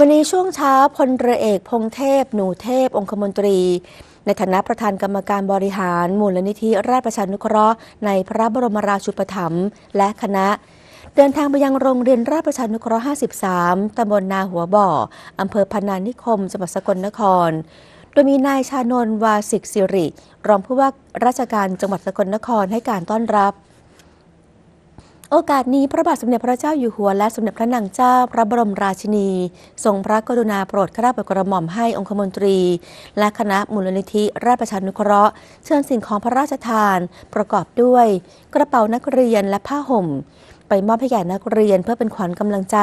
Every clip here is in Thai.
วันนี้ช่วงเช้าพลเรือเอกพงเทพ หนูเทพ องคมนตรี ในฐานะประธานกรรมการบริหาร มูลนิธิราชประชานุเคราะห์ ในพระบรมราชูปถัมภ์และคณะ เดินทางไปยังโรงเรียนราชประชานุเคราะห์ 53 ตำบลนาหัวบ่อ อำเภอพนานิคม จังหวัดสกลนคร โดยมีนายชานนท์วาสิกสิริ รองผู้ว่าราชการจังหวัดสกลนครให้การต้อนรับ โอกาสนี้พระบาทสมเด็จพระเจ้าอยู่หัวและสมเด็จพระนางเจ้าพระบรมราชินี ทรงพระกรุณาโปรดข้าราชกระหม่อมให้องคมนตรี และคณะมูลนิธิราชประชานุเคราะห์ เชิญสิ่งของพระราชทาน ประกอบด้วย กระเป๋านักเรียนและผ้าห่ม ไปมอบให้แก่นักเรียนเพื่อเป็นขวัญกำลังใจ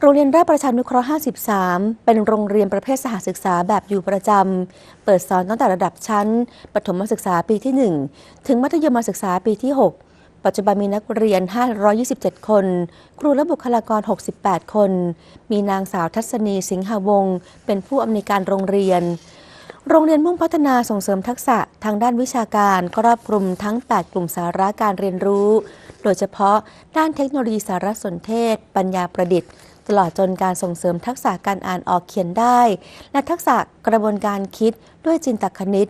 โรงเรียนราชประชานุเคราะห์ 53 เป็นโรงเรียนประเภทสหศึกษาแบบอยู่ประจำเปิดสอนตั้งแต่ระดับชั้น ประถมศึกษาปีที่ 1 ถึงมัธยมศึกษาปีที่ 6 ปัจจุบันมีนักเรียน 527 คน ครูและบุคลากร 68 คน มีนางสาวทัศนีสิงหาวงศ์เป็นผู้อำนวยการโรงเรียน โรงเรียนมุ่งพัฒนาส่งเสริมทักษะทางด้านวิชาการครอบคลุมทั้ง 8 กลุ่มสาระการเรียนรู้ โดยเฉพาะด้านเทคโนโลยีสารสนเทศ ปัญญาประดิษฐ์ตลอดจนการส่งเสริมทักษะการอ่านออกเขียนได้ และทักษะกระบวนการคิดด้วยจินตคณิต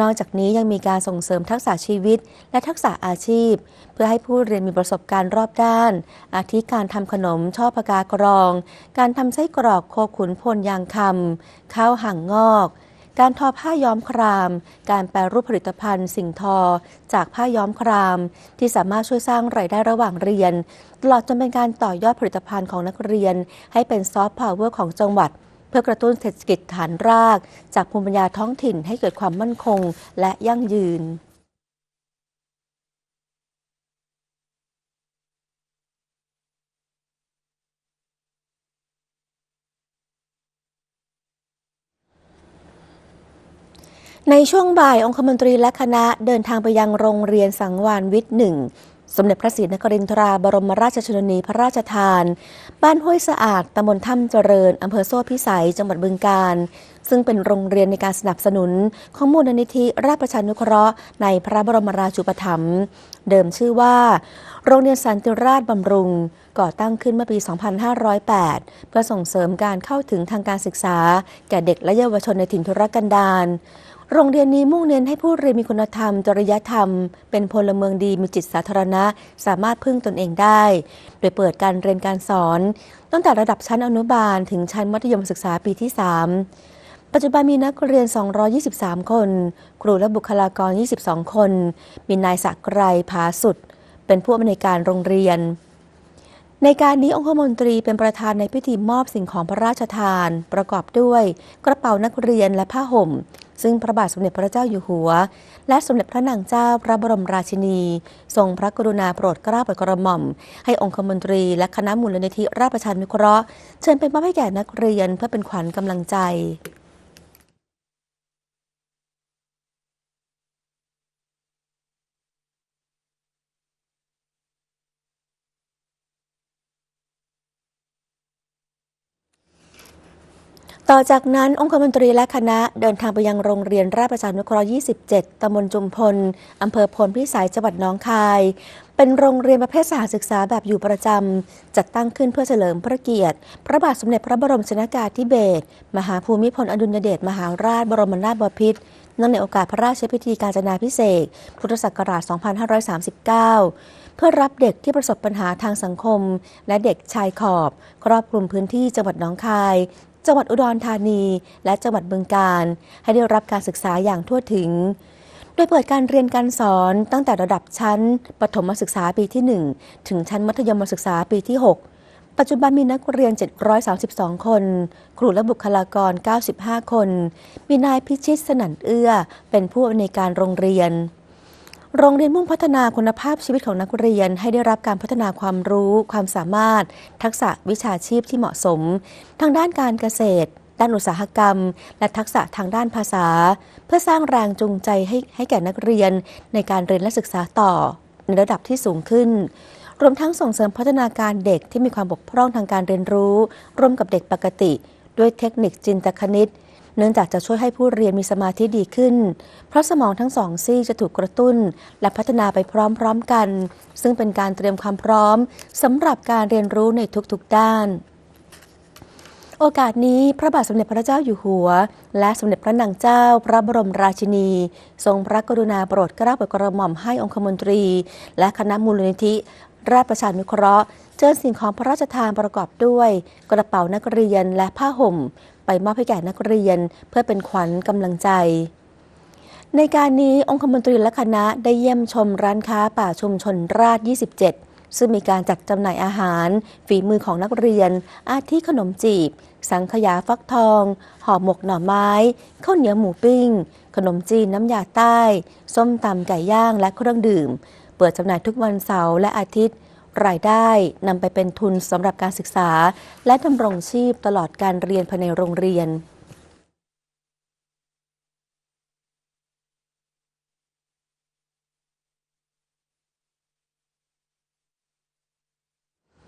นอกจากนี้ยังมีการส่งเสริมทักษะชีวิต และทักษะอาชีพ เพื่อให้ผู้เรียนมีประสบการณ์รอบด้าน อาทิการทำขนมช่อปากากรอง การทำไส้กรอกโคขุนพลยางคำข้าวห่างงอก การทอผ้าย้อมคราม การแปรรูปผลิตภัณฑ์สิ่งทอ จากผ้าย้อมคราม ที่สามารถช่วยสร้างรายได้ระหว่างเรียน ตลอดจนเป็นการต่อยอดผลิตภัณฑ์ของนักเรียน ให้เป็นซอฟต์พาวเวอร์ของจังหวัด เพื่อกระตุ้นเศรษฐกิจฐานราก จากภูมิปัญญาท้องถิ่นให้เกิดความมั่นคงและยั่งยืนในช่วงบ่ายองคมนตรีและคณะเดินทางไปยังโรงเรียนสังวานวิทย์หนึ่ง สมเด็จพระศรีนครินทราบรมราชชนนีพระราชทาน บ้านห้วยสะอาดตำบลถ้ำเจริญอำเภอโซ่พิสัย จังหวัดบึงกาฬซึ่งเป็นโรงเรียนในการสนับสนุนของมูลนิธิราชประชานุเคราะห์ในพระบรมราชูปถัมภ์เดิมชื่อว่า โรงเรียนสันติราชบำรุง ก่อตั้งขึ้นเมื่อปี 2508 เพื่อส่งเสริมการเข้าถึงทางการศึกษา แก่เด็กและเยาวชนในถิ่นทุรกันดาร โรงเรียนนี้มุ่งเน้นให้ผู้เรียนมีคุณธรรม จริยธรรม เป็นพลเมืองดีมีจิตสาธารณะ สามารถพึ่งตนเองได้ โดยเปิดการเรียนการสอน ตั้งแต่ระดับชั้นอนุบาล ถึงชั้นมัธยมศึกษาปีที่ 3 ปัจจุบันมีนักเรียน 223 คน ครูและบุคลากร 22 คน มีนายศักไรผาสุด เป็นผู้อำนวยการโรงเรียน ในการนี้องคมนตรีเป็นประธานในพิธีมอบสิ่งของพระราชทาน ประกอบด้วย กระเป๋านักเรียนและผ้าห่ม ซึ่งพระบาทสมเด็จพระเจ้าอยู่หัว และสมเด็จพระนางเจ้าพระบรมราชินี ทรงพระกรุณาโปรดเกล้าโปรดกระหม่อม ให้องคมนตรีและคณะมูลนิธิราชประชานุเคราะห์ เชิญไปมอบให้แก่นักเรียนเพื่อเป็นขวัญกำลังใจ ต่อจากนั้นองคมนตรีและคณะเดินทางไปยังโรงเรียนราชประชานุเคราะห์ 27 ตำบลจุมพล อำเภอพลพิสัย จังหวัดหนองคาย เป็นโรงเรียนประเภทสหศึกษาแบบอยู่ประจำ จัดตั้งขึ้นเพื่อเฉลิมพระเกียรติ พระบาทสมเด็จพระบรมชนากาธิเบศร มหาภูมิพลอดุลยเดช มหาราช บรมนาถบพิตรเนื่องในโอกาสพระราชพิธีการจนาพิเศษ พุทธศักราช 2539 เพื่อรับเด็กที่ประสบปัญหาทางสังคม และเด็กชายขอบ ครอบคลุมพื้นที่จังหวัดหนองคาย จังหวัดอุดรธานี และจังหวัดบึงกาฬให้ได้รับการศึกษาอย่างทั่วถึง โดยเปิดการเรียนการสอนตั้งแต่ระดับชั้น ประถมศึกษาปีที่ 1 ถึงชั้นมัธยมศึกษาปีที่ 6 ปัจจุบันมีนักเรียน 732 คน ครูและบุคลากร 95 คน มีนายพิชิตสนั่นเอื้อ เป็นผู้อำนวยการโรงเรียน โรงเรียนมุ่งพัฒนาคุณภาพชีวิตของนักเรียน ให้ได้รับการพัฒนาความรู้ ความสามารถ ทักษะวิชาชีพที่เหมาะสม ทางด้านการเกษตร ด้านอุตสาหกรรม และทักษะทางด้านภาษา เพื่อสร้างแรงจูงใจให้ให้แก่นักเรียน ในการเรียนและศึกษาต่อ ในระดับที่สูงขึ้น รวมทั้งส่งเสริมพัฒนาการเด็กที่มีความบกพร่องทางการเรียนรู้ ร่วมกับเด็กปกติ ด้วยเทคนิคจินตคณิต เนื่องจากจะช่วยให้ผู้เรียนมีสมาธิดีขึ้น เพราะสมองทั้งสองซีกจะถูกกระตุ้น และพัฒนาไปพร้อมๆกัน ซึ่งเป็นการเตรียมความพร้อมสำหรับการเรียนรู้ในทุกๆด้านโอกาสนี้พระบาทสมเด็จพระเจ้าอยู่หัว และสมเด็จพระนางเจ้า พระบรมราชินี ทรงพระกรุณาโปรดเกล้าโปรดกระหม่อมให้องคมนตรี และคณะมูลนิธิ ราชประชานุเคราะห์เชิญสิ่งของพระราชทานประกอบด้วย กระเป๋านักเรียนและผ้าห่ม ไปมอบให้แก่นักเรียน เพื่อเป็นขวัญกำลังใจ ในการนี้องคมนตรีและคณะได้เยี่ยมชมร้านค้าป่าชุมชนราช 27 ซึ่งมีการจัดจำหน่ายอาหาร ฝีมือของนักเรียน อาทิขนมจีบ สังขยาฟักทอง ห่อหมกหน่อไม้ข้าวเหนียวหมูปิ้ง ขนมจีนน้ำยาใต้ ส้มตำไก่ย่างและเครื่องดื่ม เปิดจำหน่ายทุกวันเสาร์และอาทิตย์ รายได้นำไปเป็นทุนสำหรับการศึกษา และดำรงชีพตลอดการเรียนภายในโรงเรียน